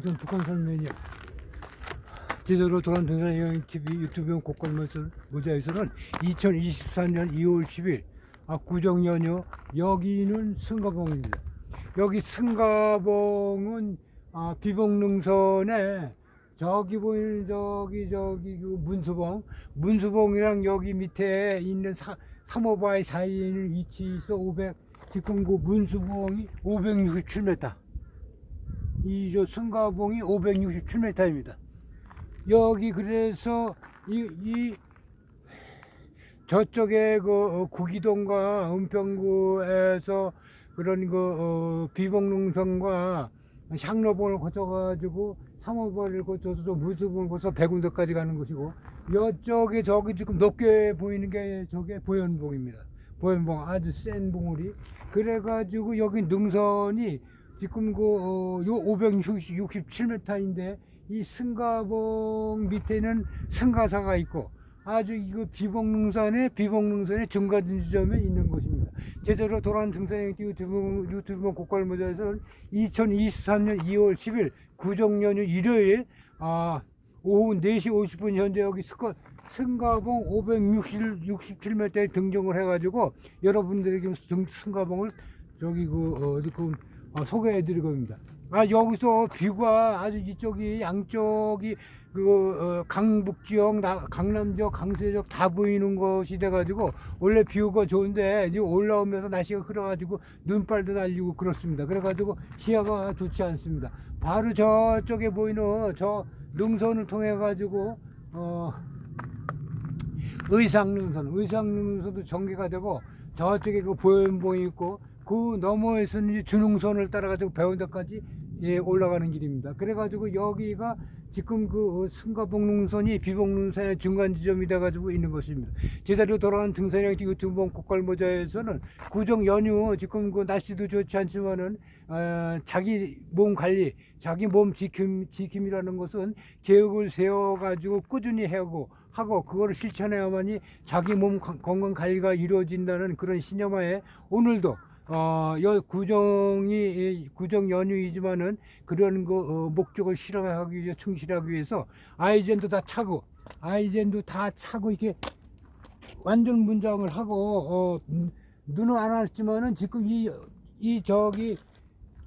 전 북한산 면이요. 제대로 돌아온 등산 여행 TV 유튜브 곡걸 모자에서는 2024년 2월 10일 아, 구정 연휴 여기는 승가봉입니다. 여기 승가봉은 아, 비봉능선에 저기 보이는 저기 저기 그 문수봉 문수봉이랑 여기 밑에 있는 사, 삼호바위 사이에는 위치 있어 500 지금 그 문수봉이 567m 이저 승가봉이 567m입니다. 여기 그래서 이, 이 저쪽에 그 어, 구기동과 은평구에서 그런 그 어, 비봉능선과 향로봉을 거쳐가지고 삼호벌을 거쳐서 저 무수봉을 거쳐 백운도까지 가는 곳이고 이쪽에 저기 지금 높게 보이는 게 저게 보현봉입니다. 보현봉 아주 센 봉우리 그래가지고 여기 능선이 지금 그, 어, 요 567m인데, 이 승가봉 밑에는 승가사가 있고, 아주 이거 비봉능선의 비봉능선의 중간 지점에 있는 곳입니다. 제대로 돌아온 등산행 유튜브, 유튜브 곡걸모자에서는 2023년 2월 10일 구정연휴 일요일, 아, 오후 4시 50분 현재 여기 스커, 승가봉 567m에 등정을 해가지고 여러분들에게 등- 승가봉을 저기 그, 어, 지금 어, 소개해 드릴 겁니다. 아 여기서 뷰가 아주 이쪽이 양쪽이 그 어, 강북 지역, 나- 강남 지역, 강서 지역 다 보이는 것이 돼가지고 원래 뷰가 좋은데 이제 올라오면서 날씨가 흐려가지고 눈발도 날리고 그렇습니다. 그래가지고 시야가 좋지 않습니다. 바로 저쪽에 보이는 저 능선을 통해 가지고 어 의상 능선, 의상 능선도 전개가 되고 저쪽에 그 보현봉이 있고 그 너머에서는 이제 준흥선을 따라가지고 배운대까지 예, 올라가는 길입니다. 그래가지고 여기가 지금 그 어, 승가봉능선이 비봉능선의 중간 지점이 돼가지고 있는 것입니다. 제자리로 돌아온 등산형 유튜브 곡갈모자에서는 구정 연휴 지금 그 날씨도 좋지 않지만은 어, 자기 몸 관리, 자기 몸 지킴 지킴이라는 것은 계획을 세워가지고 꾸준히 하고 하고 그거를 실천해야만이 자기 몸 건- 건강 관리가 이루어진다는 그런 신념하에 오늘도 어, 여 구정이 이 구정 연휴이지만은 그런 그 어, 목적을 실현하기 위해 충실하기 위해서 아이젠도 다 차고 아이젠도 다 차고 이렇게 완전 문장을 하고 어, 음, 눈은 안 왔지만은 지금 이, 이 저기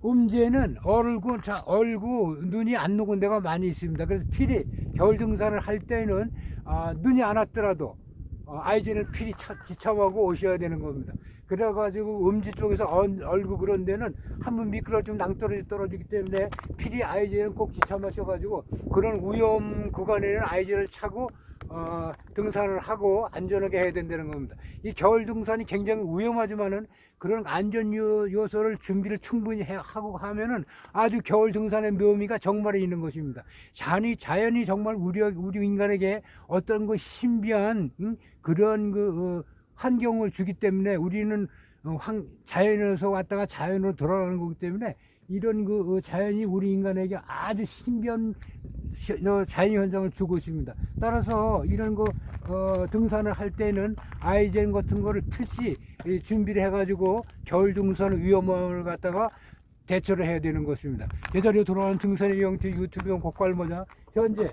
음제는 얼굴 자 얼굴 눈이 안 녹은 데가 많이 있습니다. 그래서 필히 겨울 등산을 할 때는 아, 눈이 안 왔더라도 어, 아이젠을 필히 차, 지참하고 오셔야 되는 겁니다. 그래가지고 음지 쪽에서 얼- 얼굴 그런 데는 한번 미끄러지면 낭떠러지 떨어지기 때문에 필히 아이젠은 꼭 지참하셔가지고 그런 위험 구간에는 아이젠을 차고 어, 등산을 하고 안전하게 해야 된다는 겁니다. 이 겨울 등산이 굉장히 위험하지만은 그런 안전 요- 요소를 준비를 충분히 해, 하고 하면은 아주 겨울 등산의 묘미가 정말 있는 것입니다. 자연이, 자연이 정말 우리, 우리 인간에게 어떤 그 신비한 응? 그런 그 어, 환경을 주기 때문에 우리는 어, 환, 자연에서 왔다가 자연으로 돌아가는 거기 때문에 이런 그 어, 자연이 우리 인간에게 아주 신비한 시- 어, 자연 현상을 주고 있습니다. 따라서 이런 거 어, 등산을 할 때는 아이젠 같은 거를 필시 이, 준비를 해가지고 겨울 등산 위험을 갖다가 대처를 해야 되는 것입니다. 제자리에 돌아오는 등산의 영티 유튜브 곡발모자 현재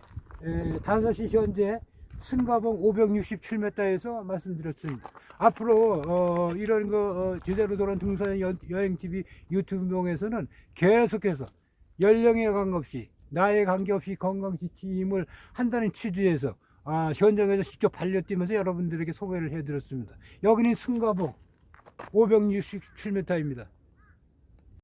에, 5시 현재 승가봉 567m에서 말씀드렸습니다. 앞으로 어, 이런 거 어, 제대로 돌아온 등산 여- 여행 TV 유튜브 명에서는 계속해서 연령에 관계없이 나에 관계없이 건강 지킴을 한다는 취지에서 아, 현장에서 직접 달려뛰면서 여러분들에게 소개를 해드렸습니다. 여기는 승가봉 567m입니다.